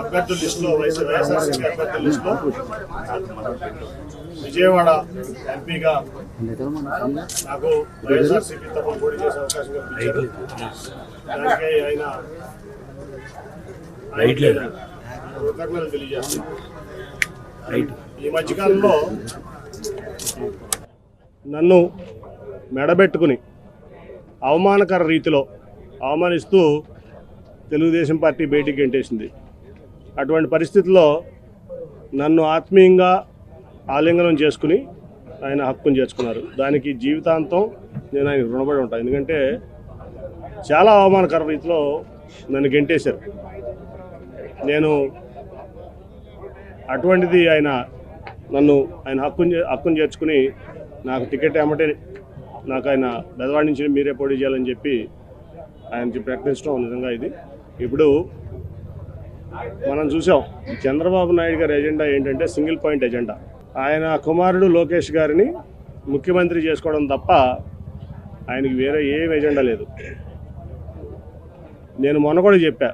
అభ్యర్థుల లిస్టులో వైఎస్- వైఎస్ఆర్సీపీ అభ్యర్థుల లిస్టులో విజయవాడ ఎంపీగా నాకు వైఎస్ఆర్సీపీ తరఫున పోటీ చేసే అవకాశం కల్పించారు. దానికి ఆయన కృతజ్ఞతలు తెలియజేస్తున్నాను ఈ మధ్యకాలంలో నన్ను మెడబెట్టుకుని అవమానకర రీతిలో అవమానిస్తూ తెలుగుదేశం పార్టీ బయటికి గెంటేసింది. అటువంటి పరిస్థితుల్లో నన్ను ఆత్మీయంగా ఆలింగనం చేసుకుని ఆయన హక్కును చేర్చుకున్నారు. దానికి జీవితాంతం నేను ఆయన రుణపడి ఉంటాను ఎందుకంటే చాలా అవమానకర రీతిలో నన్ను గెంటేశారు. నేను అటువంటిది ఆయన నన్ను ఆయన హక్కును హక్కును చేర్చుకుని నాకు టికెట్ ఏమంటే నాకు ఆయన బెదవాడి నుంచి మీరే పోటీ చేయాలని చెప్పి ఆయన ప్రకటించడం నిజంగా ఇది. ఇప్పుడు మనం చూసాం చంద్రబాబు నాయుడు గారి ఎజెండా ఏంటంటే సింగిల్ పాయింట్ ఎజెండా. ఆయన కుమారుడు లోకేష్ గారిని ముఖ్యమంత్రి చేసుకోవడం తప్ప ఆయనకి వేరే ఏం ఎజెండా లేదు. నేను మొన్న కూడా చెప్పా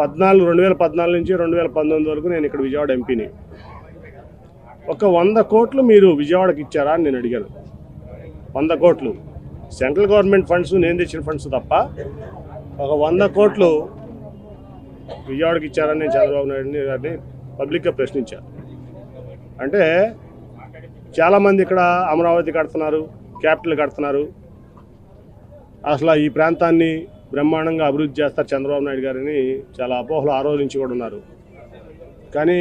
పద్నాలుగు రెండు వేల పద్నాలుగు నుంచి రెండు వేల పంతొమ్మిది వరకు నేను ఇక్కడ విజయవాడ ఎంపీని. ఒక వంద కోట్లు మీరు విజయవాడకి ఇచ్చారా అని నేను అడిగాను. వంద కోట్లు. సెంట్రల్ గవర్నమెంట్ ఫండ్స్ నేను తెచ్చిన ఫండ్స్ తప్ప ఒక వంద కోట్లు విజయవాడకి ఇచ్చారని నేను చంద్రబాబు నాయుడు గారిని పబ్లిక్గా ప్రశ్నించాను అంటే చాలామంది ఇక్కడ అమరావతి కడుతున్నారు క్యాపిటల్ కడుతున్నారు. అసలు ఈ ప్రాంతాన్ని బ్రహ్మాండంగా అభివృద్ధి చేస్తారు చంద్రబాబు నాయుడు గారిని చాలా అపోహలు ఆ రోజు నుంచి కూడా ఉన్నారు. కానీ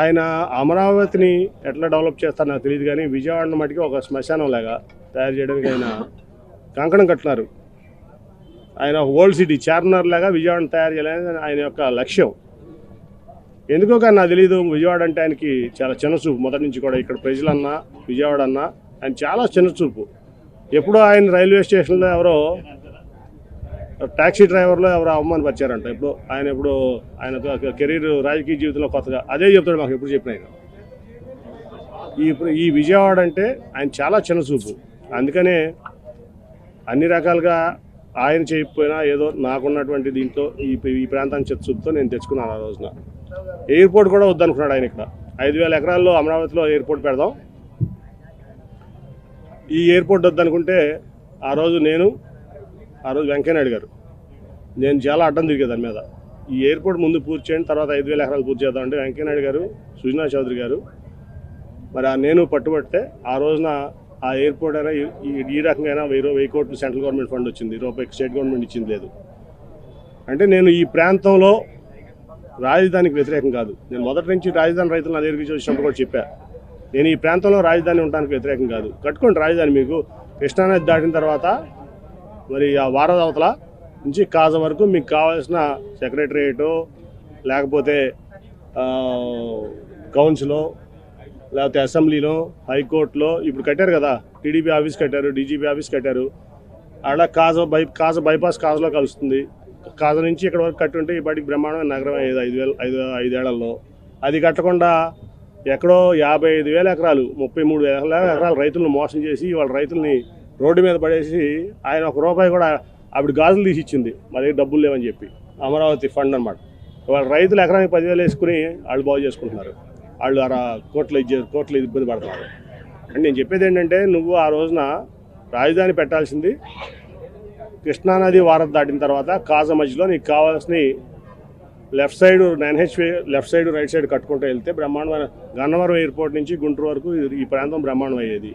ఆయన అమరావతిని ఎట్లా డెవలప్ చేస్తారో నాకు తెలియదు కానీ విజయవాడ మటుకు ఒక శ్మశానం లాగా తయారు చేయడానికి ఆయన కంకణం కట్టినారు. ఆయన ఓల్డ్ సిటీ చార్మినార్ లాగా విజయవాడను తయారు చేయాలనేది ఆయన యొక్క లక్ష్యం. ఎందుకో కానీ నాకు తెలియదు విజయవాడ అంటే ఆయనకి చాలా చిన్న చూపు మొదటి నుంచి కూడా ఇక్కడ ప్రజలన్నా విజయవాడ అన్నా ఆయన చాలా చిన్న చూపు ఎప్పుడో ఆయన రైల్వే స్టేషన్లో ఎవరో ట్యాక్సీ డ్రైవర్లో ఎవరో అవమానపరిచారంట. ఇప్పుడు ఆయన ఇప్పుడు ఆయన కెరీర్ రాజకీయ జీవితంలో కొత్తగా. అదే చెప్తాడు మాకు ఎప్పుడు చెప్పిన ఆయన. ఈ ఈ విజయవాడ అంటే ఆయన చాలా చిన్న చూపు అందుకనే అన్ని రకాలుగా ఆయన చేయకపోయినా ఏదో నాకున్నటువంటి దీంతో ఈ ఈ ప్రాంతాన్ని చిత్త చూపుతో నేను తెచ్చుకున్నాను ఆ రోజున. ఎయిర్పోర్ట్ కూడా వద్దనుకున్నాడు ఆయన ఇక్కడ. ఐదు వేల ఎకరాల్లో అమరావతిలో ఎయిర్పోర్ట్ పెడదాం. ఈ ఎయిర్పోర్ట్ వద్దనుకుంటే ఆ రోజు నేను ఆ రోజు వెంకయ్యనాయుడు గారు నేను చాలా అడ్డం తిరిగే దాని మీద. ఈ ఎయిర్పోర్ట్ ముందు పూర్తి చేయండి తర్వాత ఐదు వేల ఎకరాలు పూర్తి చేద్దామంటే వెంకయ్యనాయుడు గారు సుజనా చౌదరి గారు మరి ఆ నేను పట్టుబడితే ఆ రోజున ఆ ఎయిర్పోర్ట్ అయినా ఈ- రకంగా వెయ్యి వెయ్యి కోట్లు సెంట్రల్ గవర్నమెంట్ ఫండ్ వచ్చింది. రూపాయి స్టేట్ గవర్నమెంట్ ఇచ్చింది లేదు. అంటే నేను ఈ ప్రాంతంలో రాజధానికి వ్యతిరేకం కాదు. నేను మొదటి నుంచి రాజధాని రైతులు నా దగ్గరికి వచ్చినప్పుడు కూడా చెప్పా. నేను ఈ ప్రాంతంలో రాజధాని ఉండడానికి వ్యతిరేకం కాదు. కట్టుకోండి రాజధాని మీకు. కృష్ణానది దాటిన తర్వాత మరి ఆ వారద అవతల నుంచి కాజ వరకు మీకు కావాల్సిన సెక్రటరియేటు లేకపోతే కౌన్సిలో లేకపోతే అసెంబ్లీలో హైకోర్టులో ఇప్పుడు కట్టారు కదా టీడీపీ ఆఫీస్ కట్టారు డీజీపీ ఆఫీస్ కట్టారు. అలా కాజ బై కాజ బైపాస్ కాజలో కలుస్తుంది. కాజ నుంచి ఇక్కడ వరకు కట్టుంటే ఈ ఇప్పటికి బ్రహ్మాండమైన నగరం అయ్యేది ఐదు వేల ఐదు ఐదేళ్ళలో అది కట్టకుండా ఎక్కడో యాభై ఐదు వేల ఎకరాలు ముప్పై మూడు వేల ఎకరాలు రైతులను మోసం చేసి వాళ్ళ రైతుల్ని రోడ్డు మీద పడేసి ఆయన ఒక రూపాయి కూడా ఆవిడ గాజులు తీసి ఇచ్చింది. మా దగ్గర డబ్బులు లేవని చెప్పి. అమరావతి ఫండ్ అనమాట వాళ్ళ రైతులు ఎకరానికి పదివేలు వేసుకుని వాళ్ళు బాగు చేసుకుంటున్నారు. వాళ్ళు అలా కోట్లు ఇచ్చే కోట్లు ఇబ్బంది పడుతున్నారు అండ్ నేను చెప్పేది ఏంటంటే నువ్వు ఆ రోజున రాజధాని పెట్టాల్సింది కృష్ణానది వారధి దాటిన తర్వాత కాజ మధ్యలో నీకు కావాల్సిన left side nine HP left side right side కట్టుకుంటూ వెళ్తే బ్రహ్మాండమైన గన్నవరం ఎయిర్పోర్ట్ నుంచి గుంటూరు వరకు ఈ ప్రాంతం బ్రహ్మాండం అయ్యేది.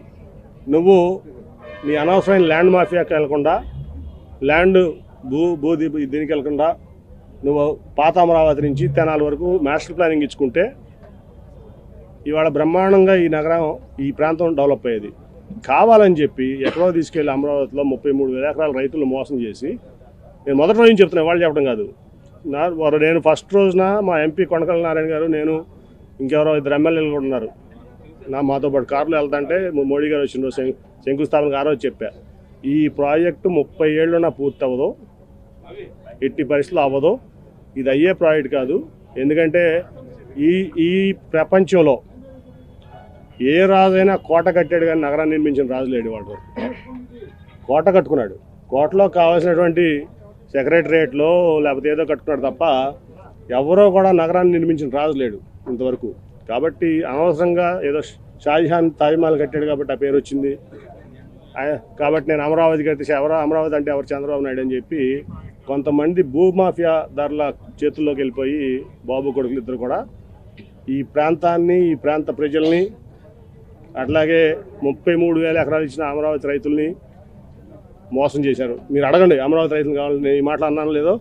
నువ్వు నీ అనవసరమైన ల్యాండ్ మాఫియాకి వెళ్ళకుండా ల్యాండ్ భూ భూ దీనికి వెళ్ళకుండా నువ్వు పాత అమరావతి నుంచి తెనాల వరకు మాస్టర్ ప్లానింగ్ ఇచ్చుకుంటే ఇవాళ బ్రహ్మాండంగా ఈ నగరం ఈ ప్రాంతం డెవలప్ అయ్యేది. కావాలని చెప్పి ఎక్కడో తీసుకెళ్ళి అమరావతిలో ముప్పై మూడు వేల ఎకరాల రైతులు మోసం చేసి నేను మొదటి రోజు చెప్తున్నాను వాళ్ళు చెప్పడం కాదు. నా వారు నేను ఫస్ట్ రోజున మా ఎంపీ కొనకల నారాయణ గారు నేను ఇంకెవరో ఇద్దరు ఎమ్మెల్యేలు కూడా ఉన్నారు. నా మాతో పాటు కారులో వెళ్తుంటే మోడీ గారు వచ్చిన రోజు శం- శంకుస్థాపనకు ఆ రోజు చెప్పా. ఈ ప్రాజెక్టు ముప్పై ఏళ్ళున పూర్తి అవ్వదు ఎట్టి పరిస్థితులు అవ్వదు ఇది అయ్యే ప్రాజెక్ట్ కాదు. ఎందుకంటే ఈ ఈ ప్రపంచంలో ఏ రాజైనా కోట కట్టాడు కానీ నగరాన్ని నిర్మించిన రాజు లేడు వాడు కోట కట్టుకున్నాడు. కోటలో కావాల్సినటువంటి సెక్రటరియట్లో లేకపోతే ఏదో కట్టుకున్నాడు తప్ప ఎవరో కూడా నగరాన్ని నిర్మించిన రాజు లేడు ఇంతవరకు. కాబట్టి అనవసరంగా ఏదో షాజహాన్ తాజ్మహల్ కట్టాడు కాబట్టి ఆ పేరు వచ్చింది. కాబట్టి నేను అమరావతి కడితే ఎవరో అమరావతి అంటే ఎవరు చంద్రబాబు నాయుడు అని చెప్పి కొంతమంది భూమాఫియా ధరల చేతుల్లోకి వెళ్ళిపోయి బాబు కొడుకులు ఇద్దరు కూడా ఈ ప్రాంతాన్ని ఈ ప్రాంత ప్రజల్ని అట్లాగే ముప్పై మూడు వేల ఎకరాలు ఇచ్చిన అమరావతి రైతుల్ని మోసం చేశారు. మీరు అడగండి అమరావతి రైతులు కావాలని నేను ఈ మాటలు అన్నాను లేదో.